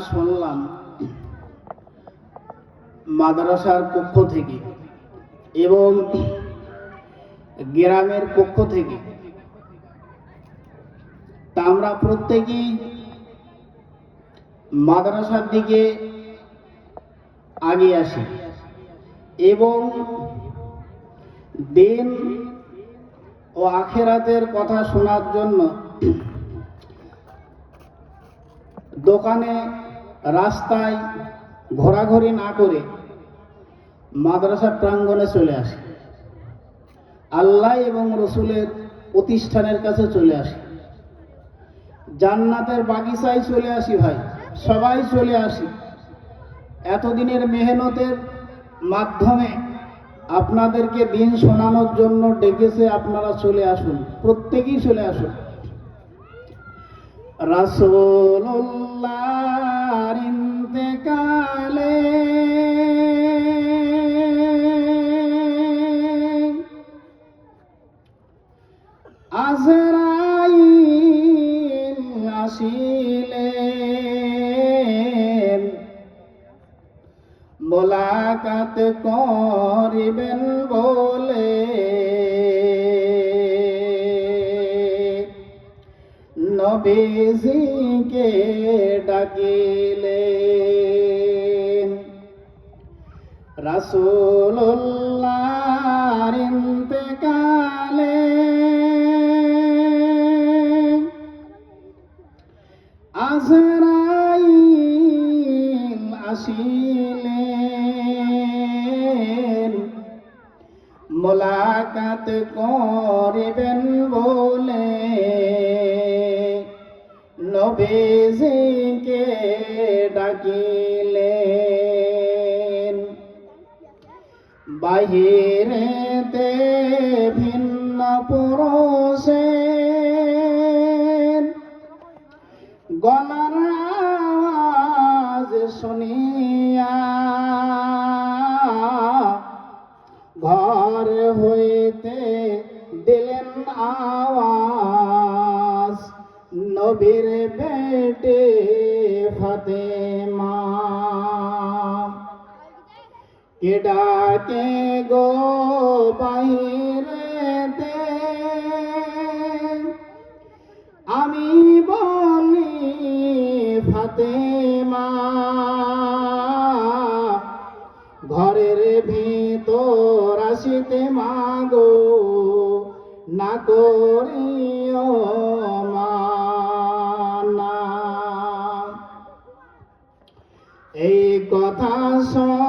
শুনলাম মাদ্রাসার পক্ষ থেকে এবং গ্রামের পক্ষ থেকে। তা আমরা প্রত্যেকেই মাদ্রাসার দিকে আগে আসি এবং দিন ও আখেরাতের কথা শোনার জন্য দোকানে রাস্তায় ঘোরাঘুরি না করে মাদ্রাসার প্রাঙ্গণে চলে আসে। আল্লাহ এবং রসুলের প্রতিষ্ঠানের কাছে চলে আসি। জান্নাতের বাগিচায় চলে আসি ভাই, সবাই চলে আসি। এতদিনের মেহনতের মাধ্যমে আপনাদেরকে দিন শোনানোর জন্য ডেকেছে আপনারা চলে আসুন, প্রত্যেকেই চলে আসুন। রাসূলুল্লাহর ইন্তেকালে আজরাইল আসিলেন। মোলাকাত করিবেন বলে নবীজিকে ডাকিলেন? রাসূলুল্লাহর ইন্তেকালে আজরাইল আসিলেন। মোলাকাত করিবেন বলে নবীজিকে ডাকিলেন। বাহিরেতে ভিন্ন পুরুষের গলার আওয়াজ শুনিয়া ঘর হইতে দিলেন আওয়াজ। নবীর ডাকে গো বাইরেতে আমি বলি, ফাতেমা, ঘরের ভিতর আসিতে মাগো, না করিও মানা। এই কথা শুনিয়া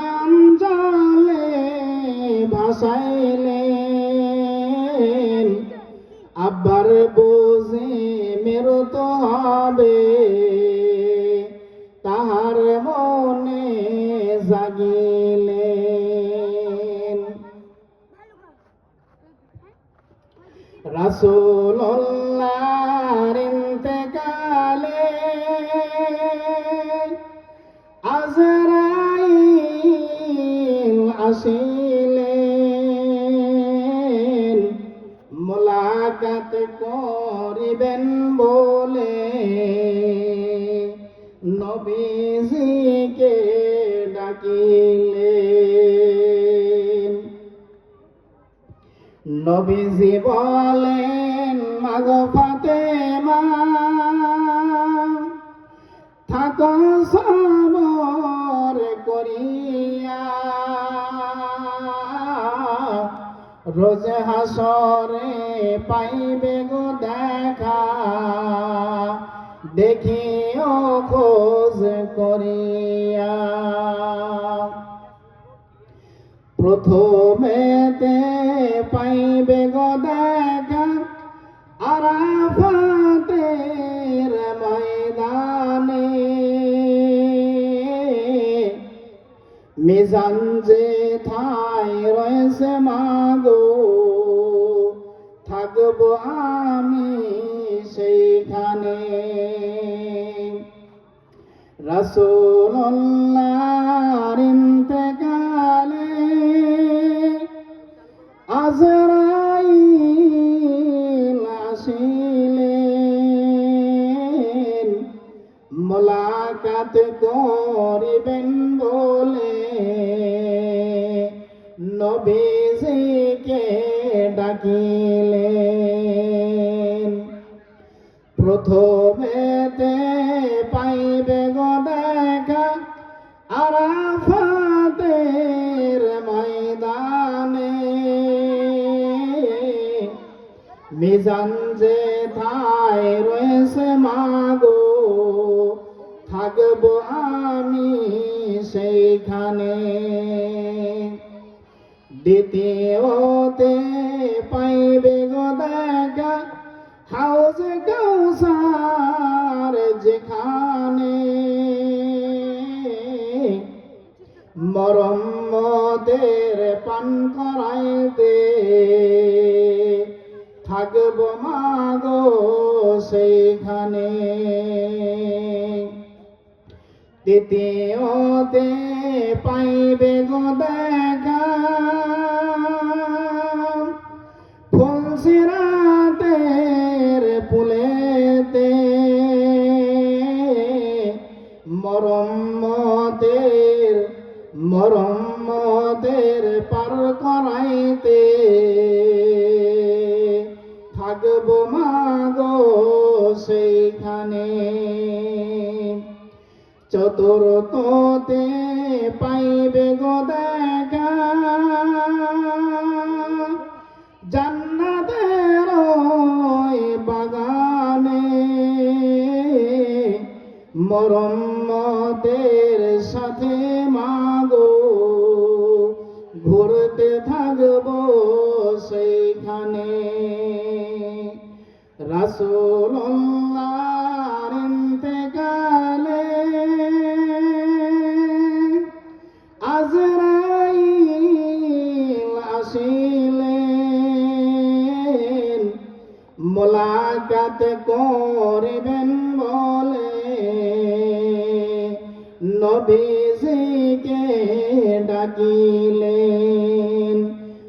নয়ন জলে ভাসাইলেন। আব্বার বুঝে মেরো তো হবে তাহার মনে জাগিলেন। রাসূলুল্লাহর আসিলেন মোলাকাত করিবেন বলে নবীজিকে ডাকিলেন। নবীজি বলেন মাগ ফাতেমা থাকো সবর রোজ হাসরে পাইবে গো দেখা। দেখিও খোঁজ করিয়া। প্রথমেতে পাইবে থাকব আমি সেইখানে। রসুল্লার ইন্তকালে আজরাইল আসিলেন। মোলাকাত করিবে প্রথমেতে পাইবে গো দেখা আরাফাতের ময়দানে। মিজান যে থায় রয়েছে মাগো, থাকব আমি সেইখানে। দ্বিতীয়তে পাইবে গো দেখা হাউস কৌসার যেখানে মরম্মদের পান করাইতে থাকব মাগো সেইখানে। দ্বিতীয়তে পাইবে গো মরম্মদের মরম্মদের পার করাইতে। থাকব মাগো সেইখানে। চতুর্থতে পাইবে গো দেখা। জান্নাতের বাগানে। মরম্মতের সাথে মাগো ঘুরতে থাকব সেইখানে ইন্তেকালে আজরাইল আসিলেন। মোলাকাত করিবেন নবীজিকে ডাকিলেন?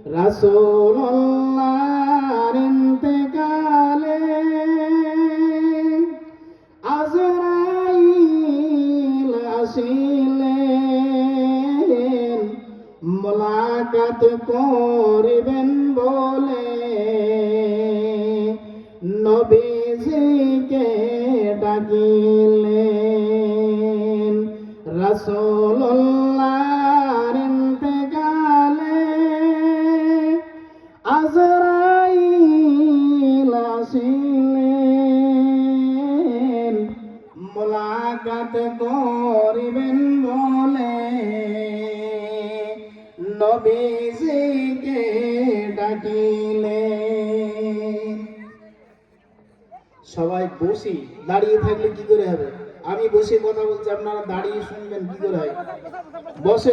রাসূলুল্লাহর ইন্তেকালে আজরাইল আসিলেন। মোলাকাত করিবেন বলে রাসূলুল্লাহর ইন্তেকালে আজরাইল আসিলেন। মোলাকাত করিবেন বলে নবীজিকে ডাকিলেন। সবাই বসি, দাঁড়িয়ে থাকলে কি করে হবে? আমি বসে কথা বলছি আপনারা দাঁড়িয়ে শুনবেন কি করে হয়। বসে